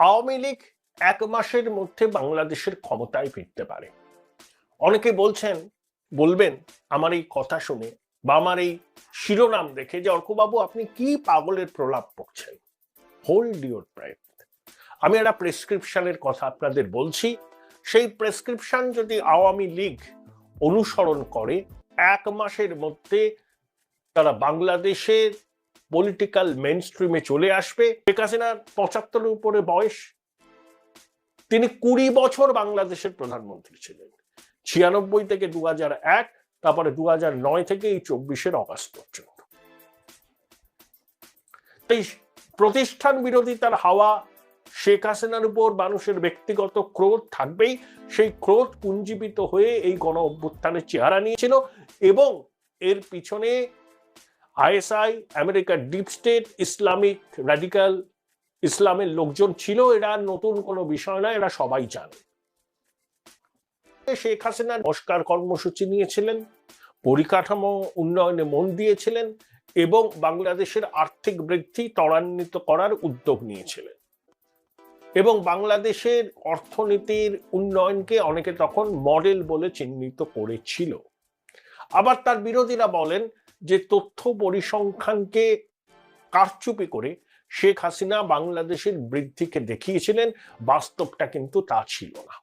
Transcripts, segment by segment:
আওয়ামী লীগ এক মাসের মধ্যে বাংলাদেশের ক্ষমতায় ফিরতে পারে। অনেকে বলছেন, বলবেন, আমার এই কথা শুনে বা আমার এই শিরোনাম দেখে যে অর্কবাবু, আপনি কি পাগলের প্রলাপ পড়ছেন? হোল্ড ইউর ব্রেথ আমি একটা প্রেসক্রিপশনের কথা আপনাদের বলছি। সেই প্রেসক্রিপশন যদি আওয়ামী লীগ অনুসরণ করে, এক মাসের মধ্যে তারা বাংলাদেশের পলিটিক্যাল মেন স্ট্রিমে চলে আসবে। শেখ হাসিনার পঁচাত্তরের উপরে বয়স। তিনি কুড়ি বছর বাংলাদেশের প্রধানমন্ত্রী ছিলেন। ছিয়ানব্বই থেকে দু এক, তারপরে দু নয় থেকে এই চব্বিশের অগাস্ট পর্যন্ত। তাই প্রতিষ্ঠান বিরোধিতার হাওয়া শেখ হাসিনার উপর মানুষের ব্যক্তিগত ক্রোধ থাকবেই। সেই ক্রোধ পুঞ্জীবিত হয়ে এই গণ অভ্যুত্থানের চেহারা নিয়েছিল এবং এর পিছনে আইএসআই আমেরিকার ডিপ স্টেট ইসলামিক র্যাডিক্যাল ইসলামের লোকজন ছিল, এরা নতুন কোনো বিষয় না, এরা সবাই জানে। শেখ হাসিনা সংস্কার কর্মসূচি নিয়েছিলেন, পরিকাঠামো উন্নয়নে মন দিয়েছিলেন, এবং বাংলাদেশের আর্থিক বৃদ্ধি ত্বরান্বিত করার উদ্যোগ নিয়েছিলেন। এবং বাংলাদেশের অর্থনীতির উন্নয়নকে অনেকে তখন মডেল বলে চিহ্নিত করেছিল। আবার তার বিরোধীরা বলেন যে তথ্য পরিসংখ্যানকে কারচুপি করে শেখ হাসিনা বাংলাদেশের বৃদ্ধিকে দেখিয়েছিলেন, বাস্তবটা কিন্তু তা ছিল না।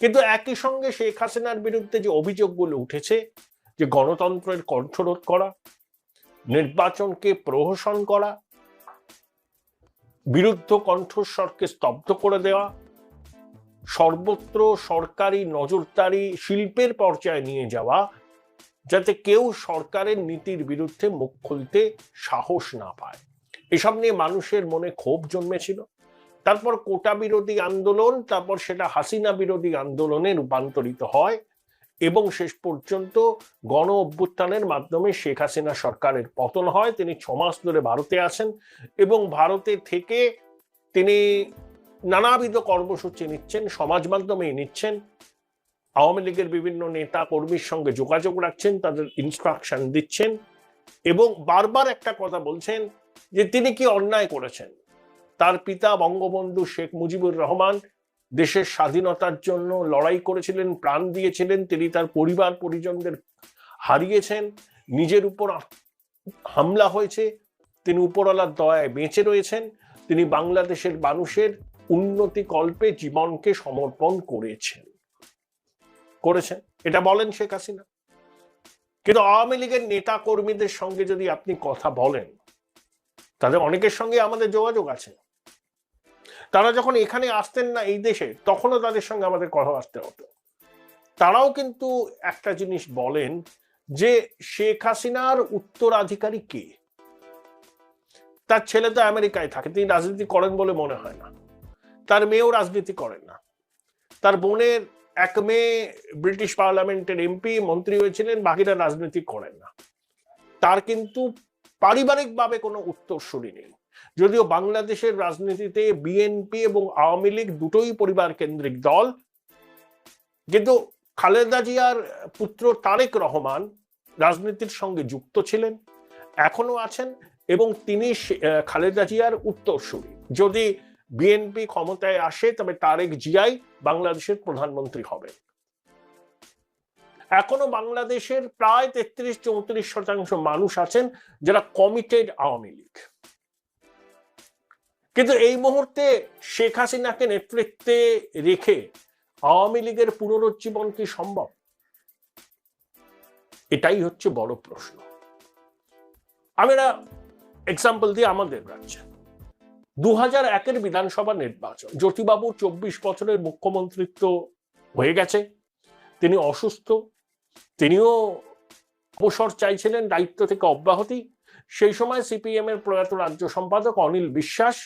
কিন্তু একই সঙ্গে শেখ হাসিনার বিরুদ্ধে যে অভিযোগগুলো উঠেছে, যে গণতন্ত্রের কণ্ঠরোধ করা, নির্বাচনকে প্রহসন করা, বিরুদ্ধ কণ্ঠস্বরকে স্তব্ধ করে দেওয়া, সর্বত্র সরকারি নজরদারি শিল্পের পর্যায়ে নিয়ে যাওয়া যাতে কেউ সরকারের নীতির বিরুদ্ধে মুখ খুলতে সাহস না পায়। এসব নিয়ে মানুষের মনে ক্ষোভ জন্মেছিল। তারপর কোটা বিরোধী আন্দোলন, তারপর সেটা হাসিনা বিরোধী আন্দোলনে রূপান্তরিত হয় এবং শেষ পর্যন্ত গণ অভ্যুত্থানের মাধ্যমে শেখ হাসিনা সরকারের পতন হয়। তিনি ছমাস ধরে ভারতে আছেন এবং ভারতে থেকে তিনি নানাবিধ কর্মসূচি নিচ্ছেন, সমাজ মাধ্যমে নিচ্ছেন। আওয়ামী লীগের বিভিন্ন নেতা কর্মীর সঙ্গে যোগাযোগ রাখছেন, তাদের ইনস্ট্রাকশন দিচ্ছেন এবং বারবার একটা কথা বলছেন যে তিনি কি অন্যায় করেছেন। তার পিতা বঙ্গবন্ধু শেখ মুজিবুর রহমান দেশের স্বাধীনতার জন্য লড়াই করেছিলেন, প্রাণ দিয়েছিলেন, তিনি তার পরিবার, পরিজনদের হারিয়েছেন, নিজের উপর হামলা হয়েছে, তিনি উপরওয়ালার দয়ায় বেঁচে রয়েছেন, তিনি বাংলাদেশের মানুষের উন্নতি কল্পে জীবনকে সমর্পণ করেছেন। করেছেন। এটা বলেন শেখ হাসিনা। কিন্তু আওয়ামী লীগের নেতা কর্মীদের সঙ্গে যদি আপনি কথা বলেন তাদের অনেকের সঙ্গে আমাদের যোগাযোগ আছে। তারা যখন এখানে আসতেন না এই দেশে, তখনও তাদের সঙ্গে আমাদের কথা আসতে হতো। তারাও কিন্তু একটা জিনিস বলেন যে শেখ হাসিনার উত্তরাধিকারী কে? তার ছেলে তো আমেরিকায় থাকে, তিনি রাজনীতি করেন বলে মনে হয় না। তার মেয়েও রাজনীতি করেন না। তার বোনের এক মেয়ে ব্রিটিশ পার্লামেন্টের এমপি, মন্ত্রী হয়েছিলেন, বাকিরা রাজনীতি করেন না। তার কিন্তু পারিবারিকভাবে কোনো উত্তরসূরি নেই। যদিও বাংলাদেশের রাজনীতিতে বিএনপি এবং আওয়ামী লীগ দুটোই পরিবার কেন্দ্রিক দল, কিন্তু খালেদা জিয়ার পুত্র তারেক রহমান রাজনীতির সঙ্গে যুক্ত ছিলেন, এখনও আছেন এবং তিনি খালেদা জিয়ার উত্তরসূরি। যদি বিএনপি ক্ষমতায় আসে, তবে তারেক জিয়াই বাংলাদেশের প্রধানমন্ত্রী হবেন। এখনও বাংলাদেশের প্রায় তেত্রিশ চৌত্রিশ শতাংশ মানুষ আছেন যারা কমিটেড আওয়ামী লীগ। কিন্তু এই মুহূর্তে শেখ হাসিনাকে নেতৃত্বে রেখে আওয়ামী লীগের পুনরুজ্জীবন কি সম্ভব? এটাই হচ্ছে বড় প্রশ্ন। আমি একটা এক্সাম্পল দিয়ে আমাদের রাজ্যে। দু হাজার একের বিধানসভা নির্বাচন। জ্যোতিবাবু চব্বিশ বছরের মুখ্যমন্ত্রিত্ব হয়ে গেছে। তিনি অসুস্থ। তিনিও অবসর চাইছিলেন দায়িত্ব থেকে অব্যাহতি। সেই সময় সিপিএম এর প্রয়াত রাজ্য সম্পাদক অনিল বিশ্বাস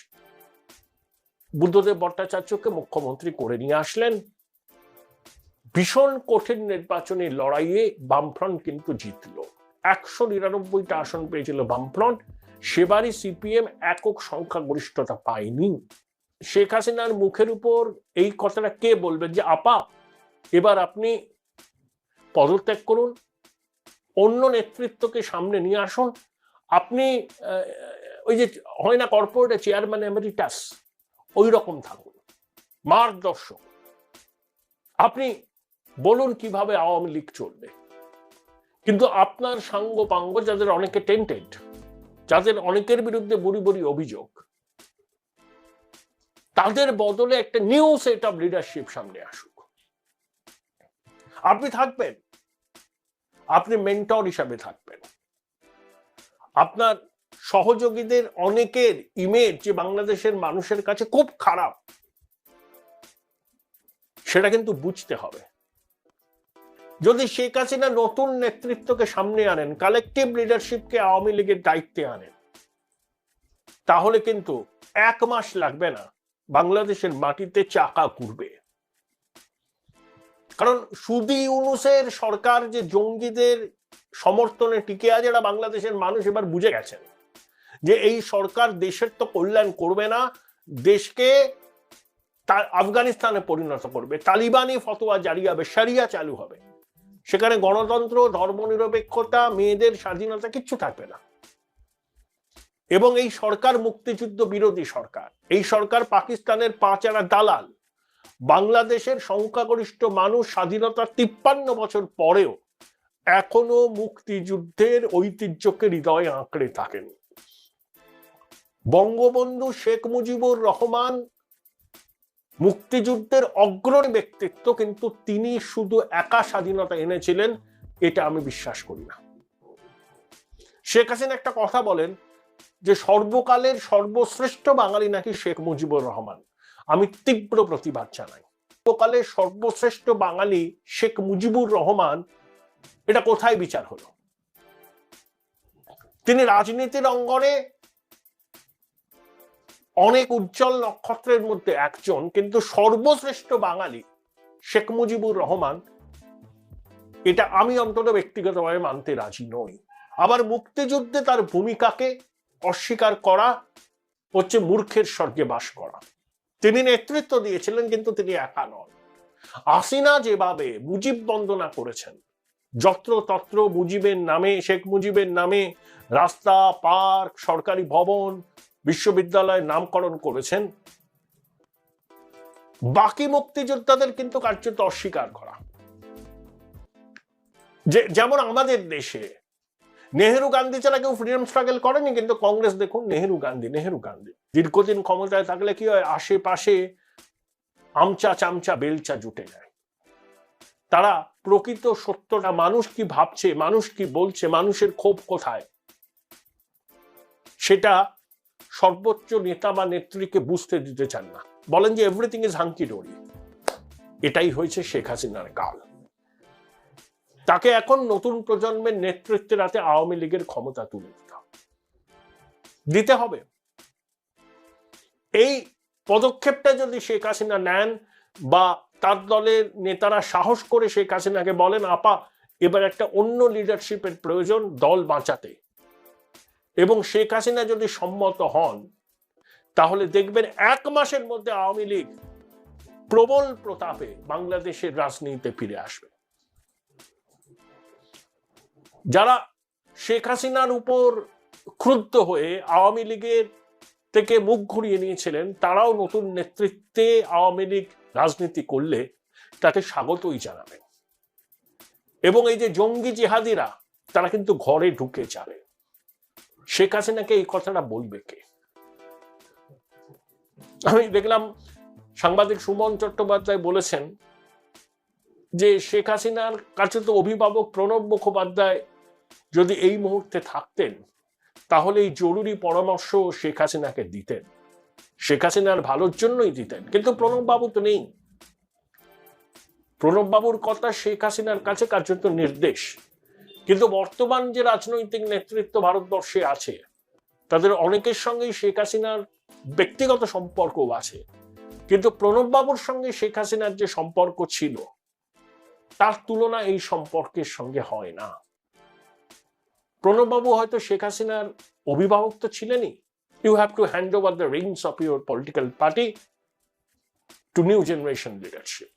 বুদ্ধদেব ভট্টাচার্যকে মুখ্যমন্ত্রী করে নিয়ে আসলেন। ভীষণ কঠিন নির্বাচনী লড়াইয়ে বামফ্রন্ট কিন্তু জিতল। একশো নিরানব্বইটা আসন পেয়েছিল বামফ্রন্ট। সেবারই সিপিএম একক সংখ্যাগরিষ্ঠতা পায়নি। শেখ হাসিনার মুখের উপর এই কথাটা কে বলবেন যে, আপা, এবার আপনি পদত্যাগ করুন, অন্য নেতৃত্বকে সামনে নিয়ে আসুন। আপনি ওই যে হয় না কর্পোরেটে চেয়ারম্যান এমেরিটাস ওই রকম থাকুন, মার্গদর্শক। আপনি বলুন কীভাবে আওয়ামী লীগ চলবে। কিন্তু আপনার সাঙ্গ পাঙ্গ যাদের অনেকে টেন্টেড যাদের অনেকের বিরুদ্ধে বুড়ি বুড়ি অভিযোগ, তাদের বদলে একটা নিউ সেট অফ লিডারশিপ সামনে আসুক। আপনি থাকবেন। আপনি মেন্টর হিসাবে থাকবেন। আপনার সহযোগীদের অনেকের ইমেজ যে বাংলাদেশের মানুষের কাছে খুব খারাপ, সেটা কিন্তু বুঝতে হবে। যদি শেখ হাসিনা নতুন নেতৃত্বকে সামনে আনেন কালেকটিভ লিডারশিপকে আওয়ামী লীগের দায়িত্বে আনেন, তাহলে কিন্তু এক মাস লাগবে না বাংলাদেশের মাটিতে চাকা ঘুরবে কারণ সুদি ইউনুসের সরকার যে জঙ্গিদের সমর্থনে টিকে আছে, এরা বাংলাদেশের মানুষ এবার বুঝে গেছেন যে এই সরকার দেশের তো কল্যাণ করবে না, দেশকে আফগানিস্তানে পরিণত করবে, তালিবানি ফতোয়া জারি হবে সারিয়া চালু হবে। সেখানে গণতন্ত্র, ধর্মনিরপেক্ষতা, মেয়েদের স্বাধীনতা কিচ্ছু থাকবে না। এবং এই সরকার মুক্তিযুদ্ধ বিরোধী সরকার, এই সরকার পাকিস্তানের পাঁচারা দালাল, বাংলাদেশের সংখ্যাগরিষ্ঠ মানুষ স্বাধীনতার তিপ্পান্ন বছর পরেও এখনও মুক্তিযুদ্ধের ঐতিহ্যকে হৃদয়ে আঁকড়ে থাকেন। বঙ্গবন্ধু শেখ মুজিবুর রহমান মুক্তিযুদ্ধের অগ্রণী ব্যক্তিত্ব কিন্তু তিনি শুধু একা স্বাধীনতা এনেছিলেন, এটা আমি বিশ্বাস করি না। শেখ হাসিনা একটা কথা বলেন যে সর্বকালের সর্বশ্রেষ্ঠ বাঙালি নাকি শেখ মুজিবুর রহমান। আমি তীব্র প্রতিবাদ জানাই। সর্বকালের সর্বশ্রেষ্ঠ বাঙালি শেখ মুজিবুর রহমান, এটা কোথায় বিচার হলো? তিনি রাজনীতির অঙ্গনে অনেক উজ্জ্বল নক্ষত্রের মধ্যে একজন, কিন্তু সর্বশ্রেষ্ঠ বাঙালি শেখ মুজিবুর রহমান। এটা আমি অন্তত ব্যক্তিগতভাবে মানতে রাজি নই। আবার মুক্তিযুদ্ধে তার ভূমিকাকে অস্বীকার করা, হচ্ছে মূর্খের স্বর্গে বাস করা। তিনি নেতৃত্ব দিয়েছিলেন, কিন্তু তিনি একা নন। আসিনা যেভাবে মুজিব বন্দনা করেছেন যত্র তত্র মুজিবের নামে, শেখ মুজিবের নামে রাস্তা, পার্ক, সরকারি ভবন বিশ্ববিদ্যালয়ের নামকরণ করেছেন। বাকি মুক্তিযোদ্ধাদের কিন্তু কার্যত অস্বীকার করা। যে, যেমন আমাদের দেশে নেহেরু গান্ধী ছাড়া কেউ ফ্রিডম স্ট্রাগল করেনি, কিন্তু কংগ্রেস দেখুন, নেহেরু গান্ধী নেহেরু গান্ধী। দীর্ঘদিন ক্ষমতায় থাকলে কি হয়, আশেপাশে আমচা চামচা বেলচা জুটে যায়। তারা প্রকৃত সত্যটা মানুষ কি ভাবছে, মানুষ কি বলছে, মানুষের ক্ষোভ কোথায়? সেটা সর্বোচ্চ নেতা বা নেত্রীকে বুঝতে দিতে চান না। বলেন যে এভরিথিং ইজ হাঙ্কি ডোরি এটাই হয়েছে শেখ হাসিনার কাল। তাকে এখন নতুন প্রজন্মের নেতৃত্বের হাতে আওয়ামী লীগের ক্ষমতা তুলে দিতে দিতে হবে। এই পদক্ষেপটা যদি শেখ হাসিনা নেন বা তার দলের নেতারা সাহস করে শেখ হাসিনাকে বলেন, আপা, এবার একটা অন্য লিডারশিপের প্রয়োজন, দল বাঁচাতে। এবং শেখ হাসিনা যদি সম্মত হন, তাহলে দেখবেন এক মাসের মধ্যে আওয়ামী লীগ প্রবল প্রতাপে বাংলাদেশের রাজনীতিতে ফিরে আসবে। যারা শেখ হাসিনার উপর ক্রুদ্ধ হয়ে আওয়ামী লীগের থেকে মুখ ঘুরিয়ে নিয়েছিলেন, তারাও নতুন নেতৃত্বে আওয়ামী লীগ রাজনীতি করলে তাকে স্বাগতই জানাবেন এবং এই যে জঙ্গি জেহাদিরা, তারা কিন্তু ঘরে ঢুকে যাবে। শেখ হাসিনাকে এই কথাটা বলবে কে? আমি দেখলাম সাংবাদিক সুমন চট্টোপাধ্যায় বলেছেন যে শেখ হাসিনার কাছে তো অভিভাবক প্রণব মুখোপাধ্যায় যদি এই মুহূর্তে থাকতেন, তাহলে এই জরুরি পরামর্শ শেখ হাসিনাকে দিতেন। শেখ হাসিনার ভালোর জন্যই দিতেন, কিন্তু প্রণব বাবু তো নেই। প্রণব বাবুর কথা শেখ হাসিনার কাছে কার্যত নির্দেশ। কিন্তু বর্তমান যে রাজনৈতিক নেতৃত্ব ভারতবর্ষে আছে, তাদের অনেকের সঙ্গেই শেখ হাসিনার ব্যক্তিগত সম্পর্কও আছে। কিন্তু প্রণব বাবুর সঙ্গে শেখ হাসিনার যে সম্পর্ক ছিল, তার তুলনা এই সম্পর্কের সঙ্গে হয় না। প্রণববাবু হয়তো শেখ হাসিনার অভিভাবক তো ছিলেনই। You have to hand over the rings of your political party to new generation leadership